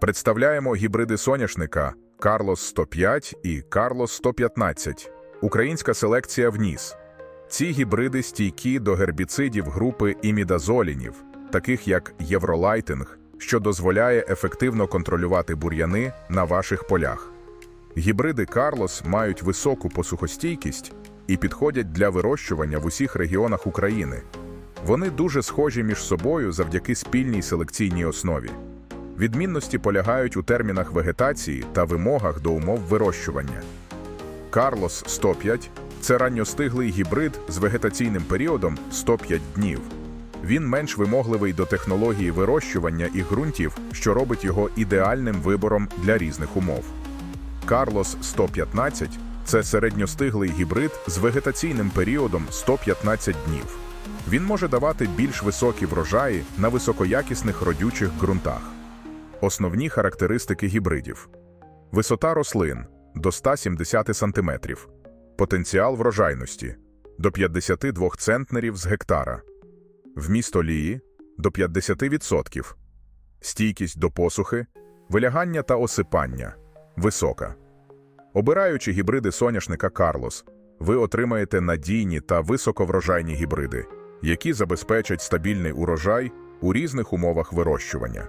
Представляємо гібриди соняшника Карлос 105 і Карлос 115. Українська селекція вніс. Ці гібриди стійкі до гербіцидів групи імідазолінів, таких як євролайтинг, що дозволяє ефективно контролювати бур'яни на ваших полях. Гібриди Карлос мають високу посухостійкість і підходять для вирощування в усіх регіонах України. Вони дуже схожі між собою завдяки спільній селекційній основі. Відмінності полягають у термінах вегетації та вимогах до умов вирощування. Карлос 105 це ранньостиглий гібрид з вегетаційним періодом 105 днів. Він менш вимогливий до технології вирощування і ґрунтів, що робить його ідеальним вибором для різних умов. Карлос 115 це середньостиглий гібрид з вегетаційним періодом 115 днів. Він може давати більш високі врожаї на високоякісних родючих ґрунтах. Основні характеристики гібридів: висота рослин до 170 см, потенціал врожайності до 52 центнерів з гектара, вміст олії до 50%, стійкість до посухи, вилягання та осипання висока. Обираючи гібриди соняшника Карлос, ви отримаєте надійні та високоврожайні гібриди, які забезпечать стабільний урожай у різних умовах вирощування.